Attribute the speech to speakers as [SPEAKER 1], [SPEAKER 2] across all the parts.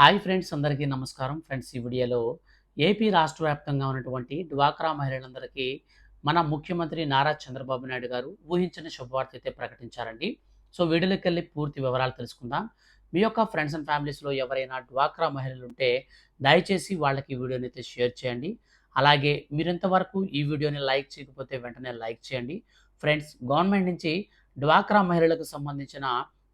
[SPEAKER 1] Hi friends అందరికీ నమస్కారం. Friends ఈ వీడియోలో ఏపీ రాష్ట్ర వ్యాప్తంగా ఉన్నటువంటి డ్వాక్రా మహిళలందరికీ మన ముఖ్యమంత్రి నారా చంద్రబాబు నాయుడు గారు ఊహించని శుభవార్త అయితే ప్రకటించారండి. సో వీడియోలోకి వెళ్ళి పూర్తి వివరాలు తెలుసుకుందాం. మీ యొక్క ఫ్రెండ్స్ అండ్ ఫ్యామిలీస్లో ఎవరైనా డ్వాక్రా మహిళలు ఉంటే దయచేసి వాళ్ళకి వీడియోని అయితే షేర్ చేయండి. అలాగే మీరంతవరకు ఈ వీడియోని లైక్ చేయకపోతే వెంటనే లైక్ చేయండి. ఫ్రెండ్స్ గవర్నమెంట్ నుంచి డ్వాక్రా మహిళలకు సంబంధించిన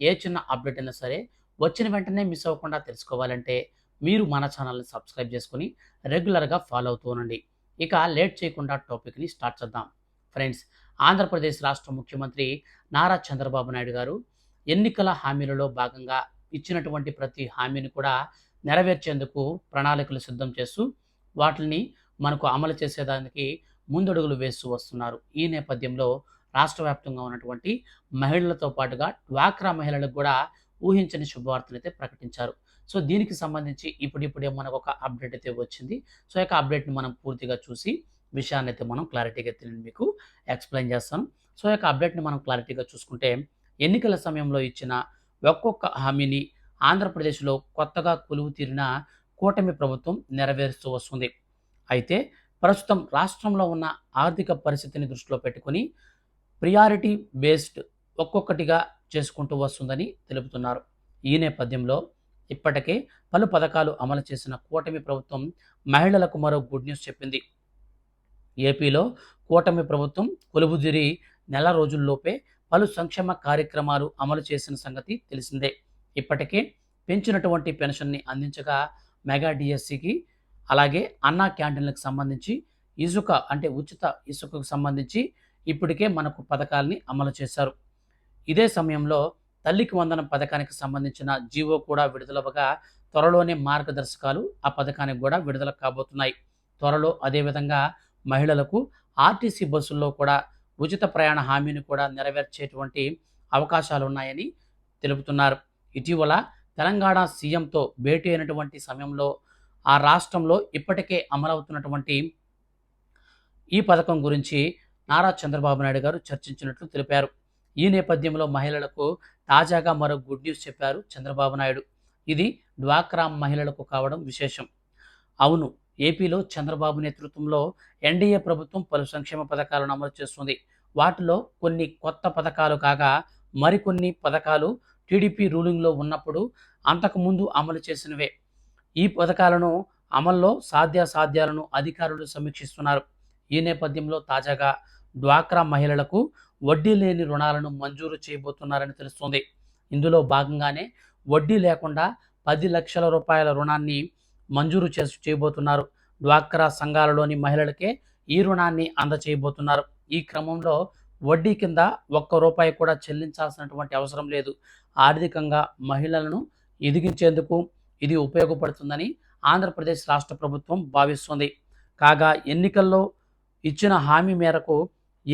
[SPEAKER 1] ఏ చిన్న అప్డేట్ అయినా సరే వచ్చిన వెంటనే మిస్ అవ్వకుండా తెలుసుకోవాలంటే మీరు మన ఛానల్ని సబ్స్క్రైబ్ చేసుకుని రెగ్యులర్గా ఫాలో అవుతూ ఉండండి. ఇక లేట్ చేయకుండా టాపిక్ని స్టార్ట్ చేద్దాం. ఫ్రెండ్స్ ఆంధ్రప్రదేశ్ రాష్ట్ర ముఖ్యమంత్రి నారా చంద్రబాబు నాయుడు గారు ఎన్నికల హామీలలో భాగంగా ఇచ్చినటువంటి ప్రతి హామీని కూడా నెరవేర్చేందుకు ప్రణాళికలు సిద్ధం చేస్తూ వాటిని మనకు అమలు చేసేదానికి ముందడుగులు వేస్తూ వస్తున్నారు. ఈ నేపథ్యంలో రాష్ట్ర వ్యాప్తంగా ఉన్నటువంటి మహిళలతో పాటుగా డ్వాక్రా మహిళలకు కూడా ఊహించని శుభవార్తలు అయితే ప్రకటించారు. సో దీనికి సంబంధించి ఇప్పుడిప్పుడే మనకు ఒక అప్డేట్ అయితే వచ్చింది. సో యొక్క అప్డేట్ని మనం పూర్తిగా చూసి విషయాన్ని అయితే మనం క్లారిటీగా నేను మీకు ఎక్స్ప్లెయిన్ చేస్తాను. సో యొక్క అప్డేట్ని మనం క్లారిటీగా చూసుకుంటే ఎన్నికల సమయంలో ఇచ్చిన ఒక్కొక్క హామీని ఆంధ్రప్రదేశ్లో కొత్తగా కొలువు తీరిన కూటమి ప్రభుత్వం నెరవేరుస్తూ వస్తుంది. అయితే ప్రస్తుతం రాష్ట్రంలో ఉన్న ఆర్థిక పరిస్థితిని దృష్టిలో పెట్టుకొని ప్రియారిటీ బేస్డ్ ఒక్కొక్కటిగా చేసుకుంటూ వస్తుందని తెలుపుతున్నారు. ఈ నేపథ్యంలో ఇప్పటికే పలు పథకాలు అమలు చేసిన కూటమి ప్రభుత్వం మహిళలకు మరో గుడ్ న్యూస్ చెప్పింది. ఏపీలో కూటమి ప్రభుత్వం కొలువుదిరి నెల రోజుల్లోపే పలు సంక్షేమ కార్యక్రమాలు అమలు చేసిన సంగతి తెలిసిందే. ఇప్పటికే పెంచినటువంటి పెన్షన్ని అందించగా మెగా డిఎస్సికి అలాగే అన్నా క్యాంటీన్లకు సంబంధించి ఇసుక అంటే ఉచిత ఇసుకకు సంబంధించి ఇప్పటికే మనకు పథకాల్ని అమలు చేశారు. ఇదే సమయంలో తల్లికి వందనం పథకానికి సంబంధించిన జీవో కూడా విడుదలవగా త్వరలోనే మార్గదర్శకాలు ఆ పథకానికి కూడా విడుదల కాబోతున్నాయి. త్వరలో అదేవిధంగా మహిళలకు ఆర్టీసీ బస్సుల్లో కూడా ఉచిత ప్రయాణ హామీని కూడా నెరవేర్చేటువంటి అవకాశాలు ఉన్నాయని తెలుపుతున్నారు. ఇటీవల తెలంగాణ సీఎంతో భేటీ అయినటువంటి సమయంలో ఆ రాష్ట్రంలో ఇప్పటికే అమలవుతున్నటువంటి ఈ పథకం గురించి నారా చంద్రబాబు నాయుడు గారు చర్చించినట్లు తెలిపారు. ఈ నేపథ్యంలో మహిళలకు తాజాగా మరో గుడ్ న్యూస్ చెప్పారు చంద్రబాబు నాయుడు. ఇది డ్వాక్రా మహిళలకు కావడం విశేషం. అవును ఏపీలో చంద్రబాబు నేతృత్వంలో ఎన్డీఏ ప్రభుత్వం పలు సంక్షేమ పథకాలను అమలు చేస్తుంది. వాటిలో కొన్ని కొత్త పథకాలు కాగా మరికొన్ని పథకాలు టీడీపీ రూలింగ్లో ఉన్నప్పుడు అంతకుముందు అమలు చేసినవే. ఈ పథకాలను అమల్లో సాధ్యాసాధ్యాలను అధికారులు సమీక్షిస్తున్నారు. ఈ నేపథ్యంలో తాజాగా డ్వాక్రా మహిళలకు వడ్డీ లేని రుణాలను మంజూరు చేయబోతున్నారని తెలుస్తోంది. ఇందులో భాగంగానే వడ్డీ లేకుండా పది లక్షల రూపాయల రుణాన్ని మంజూరు చేసి చేయబోతున్నారు. డ్వాక్రా సంఘాలలోని మహిళలకే ఈ రుణాన్ని అందచేయబోతున్నారు. ఈ క్రమంలో వడ్డీ కింద ఒక్క రూపాయి కూడా చెల్లించాల్సినటువంటి అవసరం లేదు. ఆర్థికంగా మహిళలను ఎదిగించేందుకు ఇది ఉపయోగపడుతుందని ఆంధ్రప్రదేశ్ రాష్ట్ర ప్రభుత్వం భావిస్తుంది. కాగా ఎన్నికల్లో ఇచ్చిన హామీ మేరకు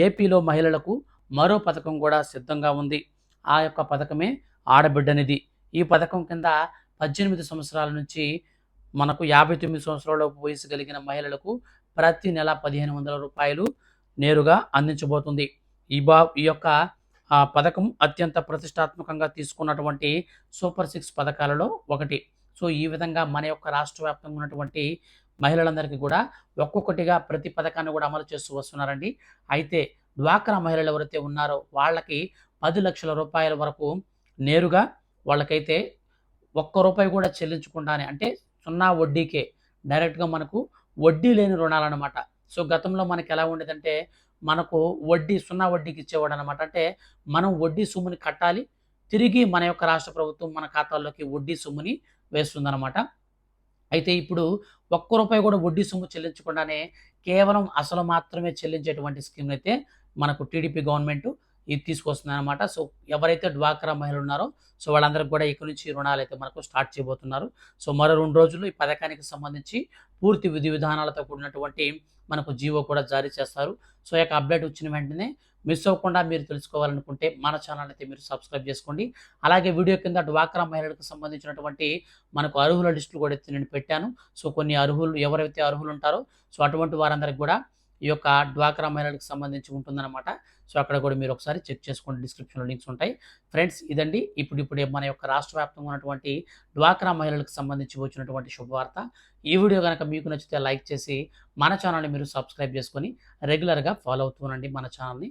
[SPEAKER 1] ఏపీలో మహిళలకు మరో పథకం కూడా సిద్ధంగా ఉంది. ఆ యొక్క పథకమే ఆడబిడ్డనిది. ఈ పథకం కింద పద్దెనిమిది సంవత్సరాల నుంచి మనకు యాభై తొమ్మిది సంవత్సరాల వయసు కలిగిన మహిళలకు ప్రతి నెల పదిహేను వందల రూపాయలు నేరుగా అందించబోతుంది. ఈ బా ఈ యొక్క ఆ పథకం అత్యంత ప్రతిష్టాత్మకంగా తీసుకున్నటువంటి సూపర్ సిక్స్ పథకాలలో ఒకటి. సో ఈ విధంగా మన యొక్క రాష్ట్ర వ్యాప్తంగా ఉన్నటువంటి మహిళలందరికీ కూడా ఒక్కొక్కటిగా ప్రతి పథకాన్ని కూడా అమలు చేస్తూ వస్తున్నారండి. అయితే డ్వాక్రా మహిళలు ఎవరైతే ఉన్నారో వాళ్ళకి పది లక్షల రూపాయల వరకు నేరుగా వాళ్ళకైతే ఒక్క రూపాయి కూడా చెల్లించకుండానే అంటే సున్నా వడ్డీకే డైరెక్ట్గా మనకు వడ్డీ లేని రుణాలు అనమాట సో గతంలో మనకి ఎలా ఉండేదంటే మనకు వడ్డీ సున్నా వడ్డీకి ఇచ్చేవాడు అనమాట అంటే మనం వడ్డీ సొమ్ముని కట్టాలి తిరిగి మన యొక్క రాష్ట్ర ప్రభుత్వం మన ఖాతాల్లోకి వడ్డీ సొమ్ముని వేస్తుందన్నమాట. అయితే ఇప్పుడు ఒక్క రూపాయి కూడా వడ్డీ సొమ్ము చెల్లించకుండానే కేవలం అసలు మాత్రమే చెల్లించేటువంటి స్కీమ్ అయితే మనకు టీడీపీ గవర్నమెంట్ ఇది తీసుకొస్తుంది అనమాట సో ఎవరైతే డ్వాక్రా మహిళలు ఉన్నారో సో వాళ్ళందరికీ కూడా ఇక్కడి నుంచి రుణాలు అయితే మనకు స్టార్ట్ చేయబోతున్నారు. సో మరో రెండు రోజుల్లో ఈ పథకానికి సంబంధించి పూర్తి విధి విధానాలతో కూడినటువంటి మనకు జీవో కూడా జారీ చేస్తారు. సో యొక్క అప్డేట్ వచ్చిన వెంటనే మిస్ అవ్వకుండా మీరు తెలుసుకోవాలనుకుంటే మన ఛానల్ అయితే మీరు సబ్స్క్రైబ్ చేసుకోండి. అలాగే వీడియో కింద డ్వాక్రా మహిళలకు సంబంధించినటువంటి మనకు అర్హుల లిస్టులు కూడా అయితే నేను పెట్టాను. సో కొన్ని అర్హులు ఎవరైతే అర్హులు ఉంటారో సో అటువంటి వారందరికి కూడా ఈ యొక్క డ్వాక్రా మహిళలకు సంబంధించి ఉంటుందన్నమాట. సో అక్కడ కూడా మీరు ఒకసారి చెక్ చేసుకోండి. డిస్క్రిప్షన్లో లింక్స్ ఉంటాయి. ఫ్రెండ్స్ ఇదండి. ఇప్పుడు ఇప్పుడే మన యొక్క రాష్ట్ర వ్యాప్తంగా ఉన్నటువంటి డ్వాక్రా మహిళలకు సంబంధించి వచ్చినటువంటి శుభవార్త. ఈ వీడియో కనుక మీకు నచ్చితే లైక్ చేసి మన ఛానల్ని మీరు సబ్స్క్రైబ్ చేసుకొని రెగ్యులర్గా ఫాలో అవుతూనండి మన ఛానల్ని.